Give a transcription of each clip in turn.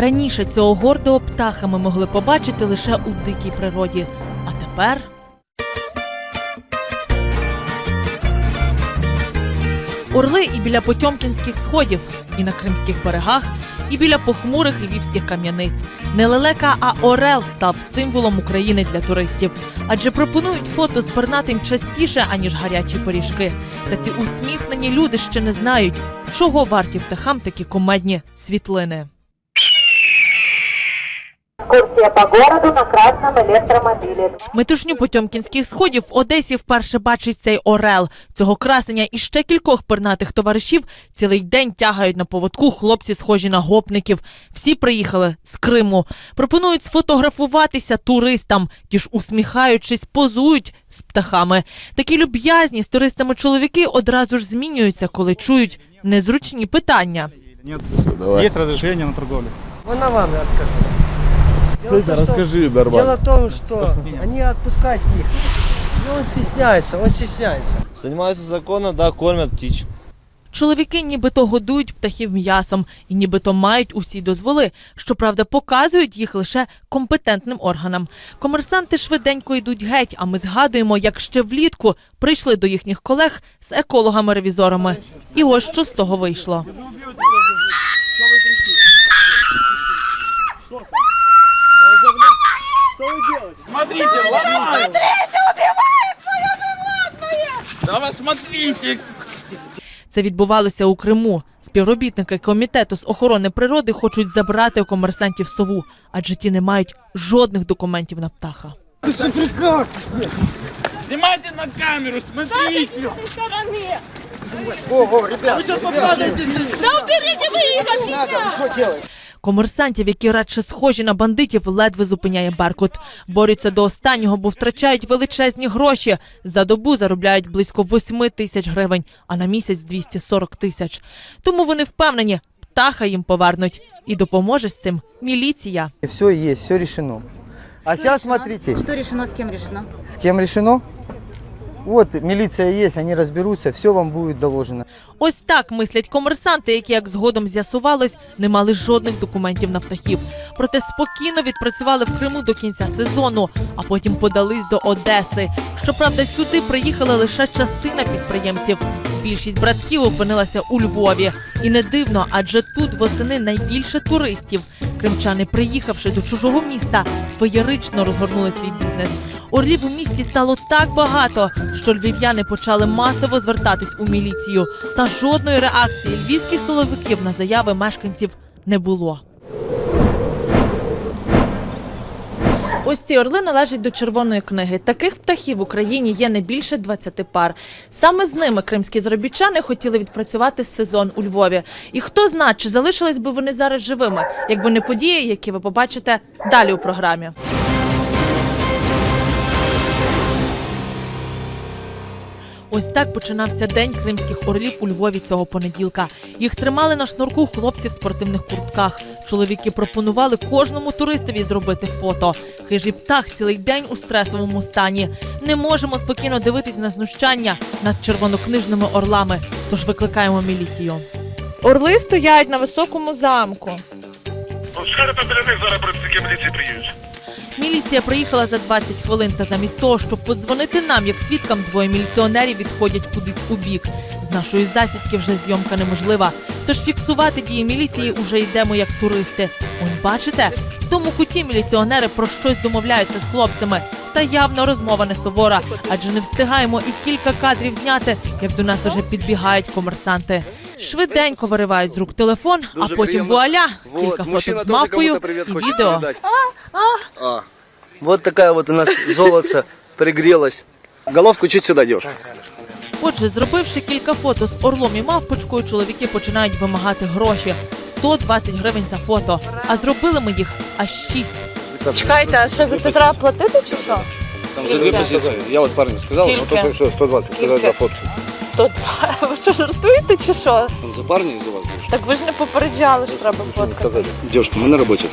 Раніше цього гордого птаха ми могли побачити лише у дикій природі. А тепер. Орли і біля Потьомкінських сходів, і на кримських берегах, і біля похмурих львівських кам'яниць. Не лелека, а орел став символом України для туристів. Адже пропонують фото з пернатим частіше, аніж гарячі пиріжки. Та ці усміхнені люди ще не знають, чого варті птахам такі комедні світлини. Экскурсия по городу на красном электромобиле. Метушню Потьомкінських сходів в Одесі вперше бачить цей орел. Цього красення і ще кількох пернатих товаришів цілий день тягають на поводку хлопці, схожі на гопників. Всі приїхали з Криму. Пропонують сфотографуватися туристам. Ті ж усміхаючись, позують з птахами. Такі люб'язні з туристами чоловіки одразу ж змінюються, коли чують незручні питання. Нет, Давай. есть на торговлю. Вона вам расскажет. Дело, в том, что, Расскажи, дело в том, что они отпускать их. И он стесняется, он стесняется. Занимаются законно, да, кормят птичек. Чоловіки нібито годують птахів м'ясом і нібито мають усі дозволи. Щоправда, показують їх лише компетентним органам. Комерсанти швиденько йдуть геть, а ми згадуємо, як ще влітку прийшли до їхніх колег з екологами-ревізорами. І ось що з того вийшло. Смотрите, ломают! Смотрите, убивает мое животное! Да вы смотрите! Це відбувалося у Криму. Співробітники комітету з охорони природи хочуть забрати у комерсантів сову, адже ті не мають жодних документів на птаха. Снимайте на камеру, смотрите! Комерсантів, які радше схожі на бандитів, ледве зупиняє Беркут. Борються до останнього, бо втрачають величезні гроші. За добу заробляють близько 8 тисяч гривень, а на місяць 240 тисяч. Тому вони впевнені, птаха їм повернуть. І допоможе з цим міліція. Все есть, все решено. А сейчас смотрите, Что решено, с кем решено? с кем решено. Вот милиция есть, они разберутся, все вам будет доложено. Ось так мислять комерсанти, які, як згодом з'ясувалось, не мали жодних документів на птахів. Проте спокійно відпрацювали в Криму до кінця сезону, а потім подались до Одеси. Щоправда, сюди приїхала лише частина підприємців. Більшість братків опинилася у Львові. І не дивно, адже тут восени найбільше туристів. Кримчани, приїхавши до чужого міста, феєрично розгорнули свій бізнес. Орлів у місті стало так багато, що львів'яни почали масово звертатись у міліцію. Та жодної реакції львівських силовиків на заяви мешканців не було. Ось ці орли належать до червоної книги. Таких птахів в Україні є не більше 20 пар. Саме з ними кримські заробітчани хотіли відпрацювати сезон у Львові. І хто знає, чи залишились би вони зараз живими, якби не події, які ви побачите далі у програмі. Ось так починався день кримських орлів у Львові цього понеділка. Їх тримали на шнурку хлопці в спортивних куртках. Чоловіки пропонували кожному туристові зробити фото. Хижий птах цілий день у стресовому стані. Не можемо спокійно дивитись на знущання над червонокнижними орлами. Тож викликаємо міліцію. Орли стоять на високому замку. Скажете біля них зараз працівники міліції приїдуть. Міліція приїхала за 20 хвилин та замість того, щоб подзвонити нам, як свідкам, двоє міліціонерів відходять кудись у бік. З нашої засідки вже зйомка неможлива. Тож фіксувати дії міліції уже йдемо як туристи. Он бачите, в тому куті міліціонери про щось домовляються з хлопцями. Та явно розмова не сувора, адже не встигаємо і кілька кадрів зняти, як до нас уже підбігають комерсанти. Швиденько виривають з рук телефон, а потім вуаля, кілька фоток з мавпою і відео. Вот такая вот у нас золотце пригрелась. Головку чуть сюда, девушка. Отже, зробивши кілька фото з орлом і мавпочкою, чоловіки починають вимагати гроші 120 гривень за фото. А зробили ми їх аж шість. Чекайте, а що за це треба платити чи що? Там за дві позиції. Я от парню сказав, Скільки? ну только что 120 сказать за фотку. 102. Ви що, жартуєте чи що? За вас? Так ви ж не попереджали, що треба фоткати. Девушка, ми на работе.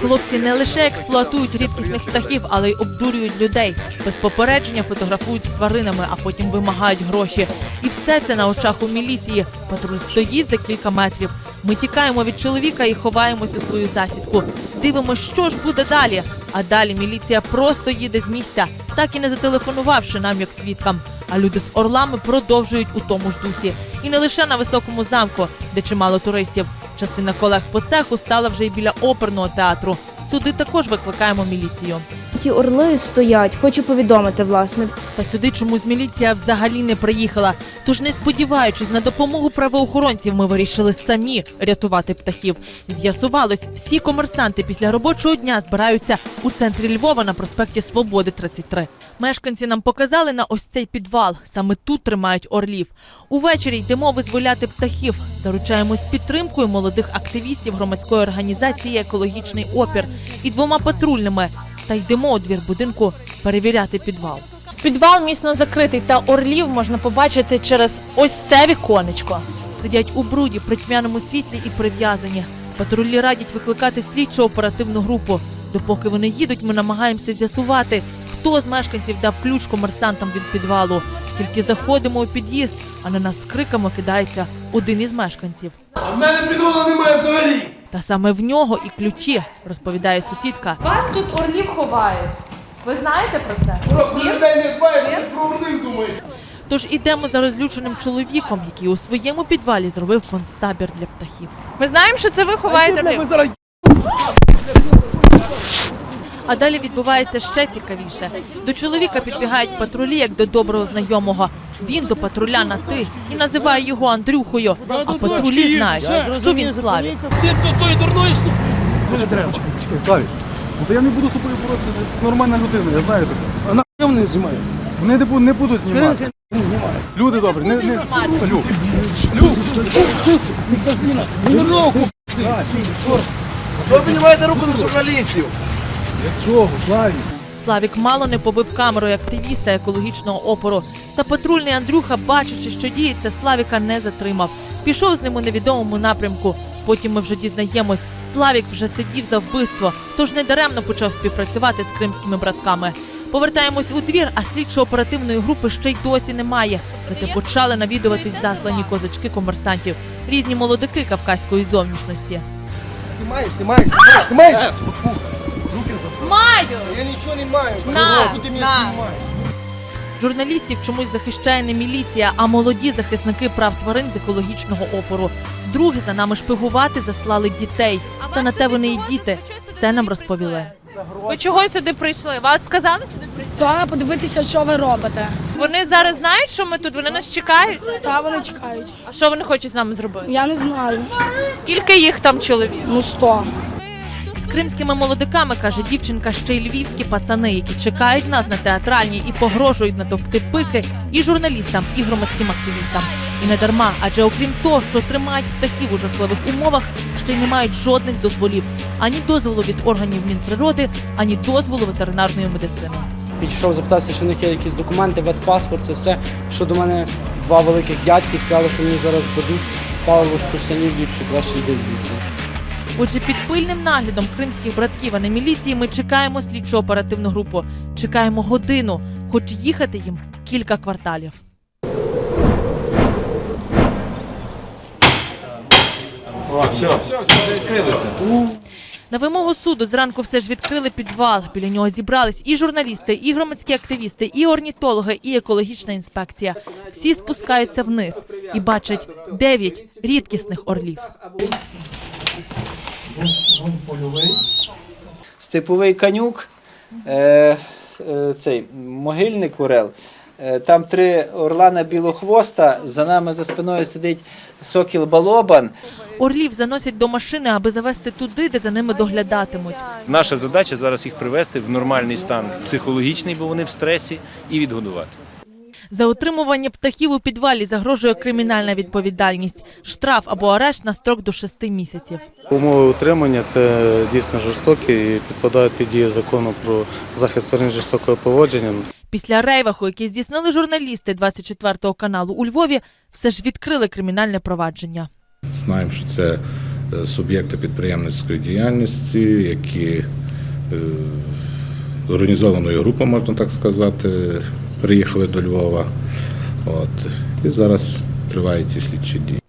Хлопці не лише експлуатують рідкісних птахів, але й обдурюють людей. Без попередження фотографують з тваринами, а потім вимагають гроші. І все це на очах у міліції. Патруль стоїть за кілька метрів. Ми тікаємо від чоловіка і ховаємось у свою засідку. Дивимося, що ж буде далі. А далі міліція просто їде з місця, так і не зателефонувавши нам як свідкам. А люди з орлами продовжують у тому ж дусі. І не лише на високому замку, де чимало туристів. Частина колег по цеху стала вже й біля оперного театру. Сюди також викликаємо міліцію. Ті орли стоять, хочу повідомити, власне. Та сюди чомусь міліція взагалі не приїхала. Тож, не сподіваючись на допомогу правоохоронців, ми вирішили самі рятувати птахів. З'ясувалось, всі комерсанти після робочого дня збираються у центрі Львова на проспекті Свободи 33. Мешканці нам показали на ось цей підвал. Саме тут тримають орлів. Увечері йдемо визволяти птахів. Заручаємось підтримкою молодих активістів громадської організації Екологічний опір і двома патрульними. Та йдемо у двір будинку перевіряти підвал. Підвал міцно закритий, та орлів можна побачити через ось це віконечко. Сидять у бруді при тьмяному світлі і прив'язані. Патрулі радять викликати слідчо оперативну групу. Допоки вони їдуть, ми намагаємося з'ясувати, хто з мешканців дав ключ комерсантам від підвалу. Тільки заходимо у під'їзд, а на нас з криками кидається один із мешканців. А в мене підвола немає взагалі. Та саме в нього і ключі, розповідає сусідка. Вас тут орлів ховають. Ви знаєте про це? Про людей не дбають, про орлів думають. Тож ідемо за розлюченим чоловіком, який у своєму підвалі зробив концтабір для птахів. Ми знаємо, що це ви ховаєте орлів. А далі відбувається ще цікавіше. До чоловіка підбігають патрулі як до доброго знайомого. Він до патруля на ти і називає його Андрюхою. А патрулі знають, що він славі. Ти до тої дурної. Чекай, Славік, ну я не буду з тобою боротися, нормальна людина, я знаю тебе. А на вони знімають? Вони не будуть, знімати. Люди добрі, не, не, Люк. Люк, не руку, Что вы поднимаете руку на журналистов? чого, Славік? Славік мало не побив камерою активіста екологічного опору. Та патрульний Андрюха, бачачи, що діється, Славіка не затримав. Пішов з ним у невідомому напрямку. Потім ми вже дізнаємось, Славік вже сидів за вбивство, тож недаремно почав співпрацювати з кримськими братками. Повертаємось у двір, а слідчо-оперативної групи ще й досі немає. Зате почали навідуватись заслані козачки комерсантів, різні молодики кавказької зовнішності. Ти маєш, ти маєш, Маю! Я нічого не маю. На, Куди на. Журналістів чомусь захищає не міліція, а молоді захисники прав тварин з екологічного опору. Друге за нами шпигувати заслали дітей. Та на те вони і діти. Все нам розповіли. Ви чого сюди прийшли? Вас сказали сюди прийти? Та подивитися, що ви робите. Вони зараз знають, що ми тут. Вони нас чекають. Та вони чекають. А що вони хочуть з нами зробити? Я не знаю. Скільки їх там чоловік? Ну сто. Кримськими молодиками каже дівчинка, ще й львівські пацани, які чекають нас на театральній і погрожують натовкти пики і журналістам, і громадським активістам. І не дарма, адже окрім того, що тримають птахів у жахливих умовах, ще й не мають жодних дозволів ані дозволу від органів Мінприроди, ані дозволу ветеринарної медицини. Підійшов, запитався, чи в них є якісь документи, ветпаспорт, це все. Що до мене два великих дядьки сказали, що мені зараз дадуть пару стусанів ліпше, краще йди звідси. Отже, під пильним наглядом кримських братків, а не міліції, ми чекаємо слідчо оперативну групу. Чекаємо годину, хоч їхати їм кілька кварталів. На вимогу суду зранку все ж відкрили підвал. Біля нього зібрались і журналісти, і громадські активісти, і орнітологи, і екологічна інспекція. Всі спускаються вниз і бачать дев'ять рідкісних орлів. Степовий канюк, е, е, цей могильник орел. Е, Там три орлана білохвоста, за нами за спиною сидить сокіл балобан. Орлів заносять до машини, аби завести туди, де за ними доглядатимуть. Наша задача зараз їх привести в нормальний стан психологічний, бо вони в стресі, і відгодувати. За утримування птахів у підвалі загрожує кримінальна відповідальність, штраф або арешт на строк до шести місяців. Умови утримання це дійсно жорстокі і підпадають під дію закону про захист тварин жорстокого поводження. Після рейваху, який здійснили журналісти 24 каналу у Львові, все ж відкрили кримінальне провадження. Знаємо, що це е, суб'єкти підприємницької діяльності, які е, організованою групою, можна так сказати, приїхали до Львова. От. І зараз тривають ті слідчі дії.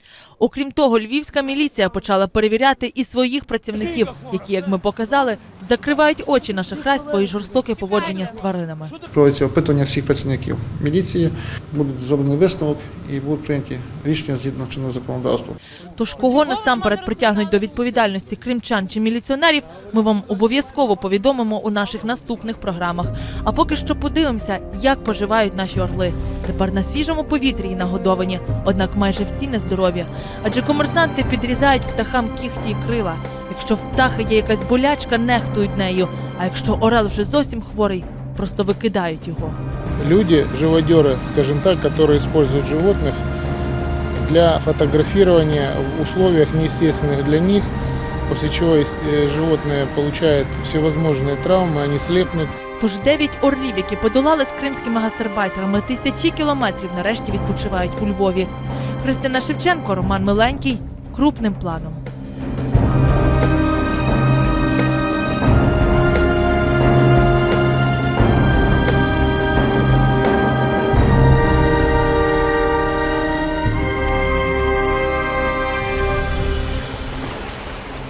Окрім того, львівська міліція почала перевіряти і своїх працівників, які, як ми показали, закривають очі на шахрайство і жорстоке поводження з тваринами. Проводиться опитування всіх працівників міліції, буде зроблений висновок і будуть прийняті рішення згідно чинного законодавства. Тож кого насамперед притягнуть до відповідальності кримчан чи міліціонерів, ми вам обов'язково повідомимо у наших наступних програмах. А поки що подивимося, як поживають наші орли. Тепер на свіжому повітрі і нагодовані, однак майже всі нездорові Адже комерсанти підрізають птахам кіхті і крила. Якщо в птаха є якась болячка, нехтують нею. А якщо орел вже зовсім хворий, просто викидають його. Люди, живодеры, скажем так, которые используют животных для фотографирования в условиях неестественных для них, после чего э, животные получают всевозможные травмы, они слепнут, Тож дев'ять орлів, які подолали з кримськими гастарбайтерами тисячі кілометрів, нарешті відпочивають у Львові. Христина Шевченко, Роман Миленький, крупним планом.